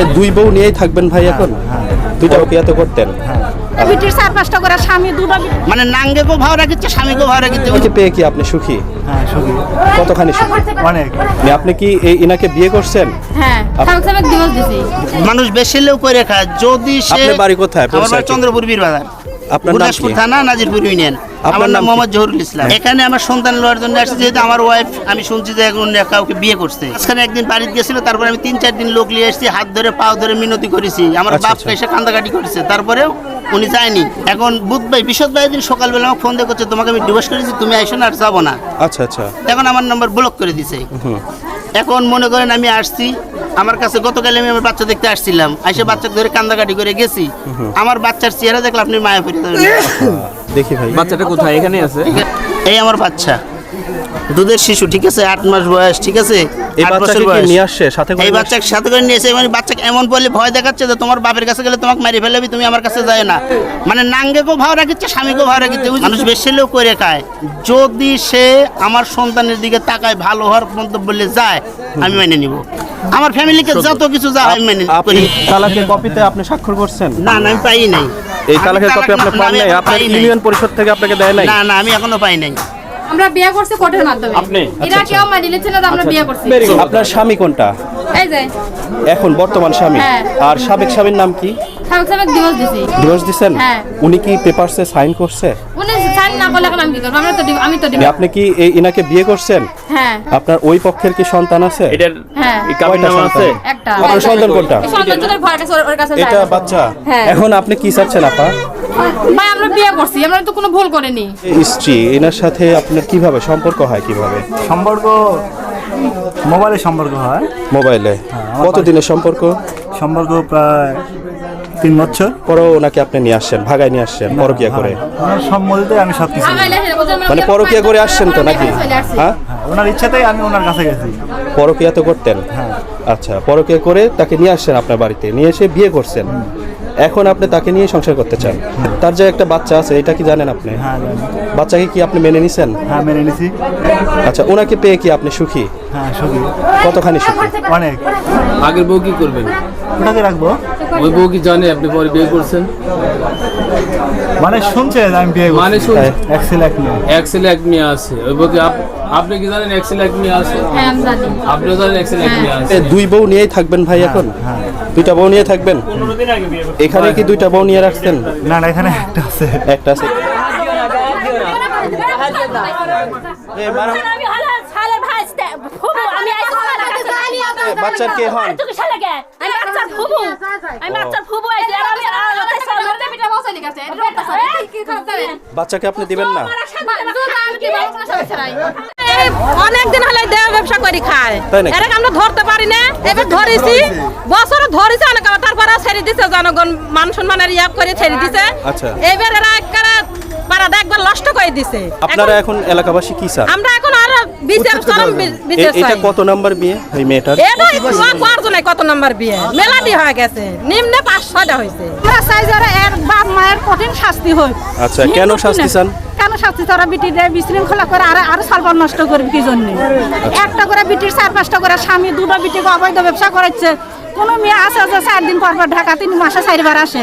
এ দুই বউ নিয়েই থাকবেন ভাই এখন? দুইটা বিয়াতে করতেন। বিটির চার পাঁচটা করে স্বামী দুটো মানে নাঙ্গে গো ভাও রাখিচ্ছে স্বামীকেও ভাও রাখিচ্ছে। ওকে পেয়ে কি আপনি সুখী? হ্যাঁ সুখী। কতখানি সুখী? অনেক। মানে আপনি কি এই ইনাকে বিয়ে করছেন? হ্যাঁ মানুষ বেশি লোক করে খায়। যদি সে আপনার বাড়ি কোথায়? আমার? চন্দ্রপুর বীরবাজার। আপনার নাম কি? থানা নাজিরপুর ইউনিয়ন। আমার নাম মোহাম্মদ জহুরুল ইসলাম। এখানে আমার সন্তান লওয়ার জন্য আসছে যেহেতু আমার ওয়াইফ আমি শুনছি যে এখন কাউকে বিয়ে করছে। মাঝখানে একদিন বাড়িতে গেছিল তারপরে আমি তিন চার দিন লোক নিয়ে এসেছি হাত ধরে ধরে মিনতি করেছি। আমার আচ্ছা, আচ্ছা। এসে কান্দাকাটি করেছে। তারপরেও উনি যায়নি। এখন বুধ ভাই বিশদ ভাই দিন সকালবেলা আমাকে ফোন দিয়ে করছে তোমাকে আমি ডিভোর্স করেছি তুমি আইসো না আর যাব না। আচ্ছা আচ্ছা। এখন আমার নাম্বার ব্লক করে দিছে। এখন মনে করেন আমি আসছি আমার কাছে গতকাল আমি আমার বাচ্চা দেখতে আসছিলাম। আইসে বাচ্চা ধরে কান্দাকাটি করে গেছি। আমার বাচ্চার চেহারা দেখলে আপনি মায়া ফিরে দেখি ভাই বাচ্চাটা কোথায়? এখানে আছে? এই আমার বাচ্চা। দুধের শিশু ঠিক আছে? আট মাস বয়স ঠিক আছে? এই আট বাচ্চাকে বছর বয়স। নিয়ে আসছে? সাথে করে এই নিয়ে বাচ্চাকে সাথে করে নিয়ে এসে মানে বাচ্চাকে এমন বলে ভয় দেখাচ্ছে যে তোমার বাপের কাছে গেলে তোমাকে মারি ফেলবি তুমি আমার কাছে যায় না। মানে নাঙ্গেকেও ভাও রাখিচ্ছে স্বামীকেও ভাও রাখিচ্ছে মানুষ বেশি লোক করে খায়। যদি সে আমার সন্তানের দিকে তাকায় ভালো হওয়ার মন্তব্য বলে যায় আমি মেনে নিব। আমার ফ্যামিলিকে যত কিছু যা আমি মেনে আপনি করি তালাকের কপিতে আপনি স্বাক্ষর করছেন? না না আমি পাই নাই। এই তালাকের কপি আপনি পান নাই? আপনার ইউনিয়ন পরিষদ থেকে আপনাকে দেয় নাই? না না আমি এখনও পাই নাই। আমরা বিয়ে করছি কোর্টের মাধ্যমে। আপনি? এরা কেউ মানি নিচ্ছে না আমরা বিয়ে করছি। আপনার স্বামী কোনটা? এই যে। এখন বর্তমান স্বামী। হ্যাঁ। আর সাবেক স্বামীর নাম কি? সাবেক স্বামী দিবস দিছি। দিবস দিছেন? হ্যাঁ। উনি কি পেপারসে সাইন করছে? উনি করলে এখন আমি কি করব? আমরা তো দিব- আমি তো দিব আপনি কি এই ইনাকে বিয়ে করছেন? হ্যাঁ। আপনার ওই পক্ষের কি সন্তান আছে? এটার হ্যাঁ। এই কাবির কয়টা নাম আছে? সন্তান? একটা। আপনার সন্তান কোনটা? এই সন্তান তোদের ভয় কাছে ওর- ওর কাছে যায়। এটা না। বাচ্চা? হ্যাঁ। এখন আপনি কি চাচ্ছেন আপা? ভাই আমরা বিয়ে করছি। আমরা তো কোনো ভুল করিনি। এই স্ত্রী এনার সাথে আপনার কীভাবে সম্পর্ক হয় কীভাবে? সম্পর্ক মোবাইলে সম্পর্ক হয়। মোবাইলে? কতদিনের সম্পর্ক? সম্পর্ক প্রায় তিন বছর। পরও ওনাকে আপনি নিয়ে আসছেন ভাগায় নিয়ে আসছেন পরকিয়া করে? ওনার সম্মতিতে আমি সব কিছু মানে পরকিয়া করে আসছেন তো নাকি? হ্যাঁ? ওনার ইচ্ছাতেই আমি ওনার কাছে গেছি। পরকিয়া তো করতেন? হ্যাঁ। আচ্ছা পরকিয়া করে তাকে নিয়ে আসছেন আপনার বাড়িতে? নিয়ে এসে বিয়ে করছেন? এখন আপনি তাকে নিয়ে সংসার করতে চান? তার যে একটা বাচ্চা আছে এটা কি জানেন আপনি? হ্যাঁ বাচ্চাকে কি আপনি মেনে নিছেন? হ্যাঁ মেনে নিছি। আচ্ছা ওনাকে পেয়ে কি আপনি সুখী? হ্যাঁ সুখী। কতখানি সুখী? অনেক। আগের বউ কি করবেন? ওটাকে রাখব। ওই বউ কি জানে আপনি পরে বিয়ে করছেন? মানে শুনছে আমি বিয়ে মানে শুনছে এক ছেলে এক মেয়ে। এক ছেলে এক মেয়ে আছে। ওই বউ কি আপ- আপনি কি জানেন এক ছেলে এক মেয়ে আছে? হ্যাঁ আমি জানি। আপনিও জানেন এক ছেলে এক মেয়ে আছে? দুই বউ নিয়েই থাকবেন ভাই এখন? হ্যাঁ। দুইটা বউ নিয়ে থাকবেন এখানে কি দুইটা বউ নিয়ে রাখছেন না না এখানে একটা আছে একটা আছে বাচ্চার কে হন বাচ্চাকে আপনি দিবেন না আমি কি ভালো কোনো সমস্যা নাই অনেক দিন হলে দেহ ব্যবসা করি খায়। আমরা ধরতে পারি না। এবার ধরেছি। বছর ধরেছে অনেক তারপরে ছেড়ে দিছে জনগণ মান সম্মানের ইয়াব করে ছেড়ে দিছে। আচ্ছা। এবার এরা একবারে পাড়াটা একবার নষ্ট করে দিছে। আপনারা এখন এলাকাবাসী কি চান? আমরা এখন আরও বিচার চরম বিচার এটা কত নাম্বার বিয়ে ওই মেয়েটার? এটা কত নাম্বার বিয়ে? মেলাদি হয়ে গেছে। নিম্নে পাঁচ ছয়টা হয়েছে। আমরা চাই যারা এর বাপ মায়ের কঠিন শাস্তি হোক আচ্ছা কেন? শাস্তি চান? শাস্তি তারা বিটির বিশৃঙ্খলা করে আর আরও সালবার নষ্ট করবে কি জন্য? একটা করে বিটির চার পাঁচটা করে স্বামী, দুটো বিটিকে অবৈধ ব্যবসা করাচ্ছে। কোনো মেয়ে আছে যে চার দিন পর পর ঢাকা তিন মাসে চারবার আসে।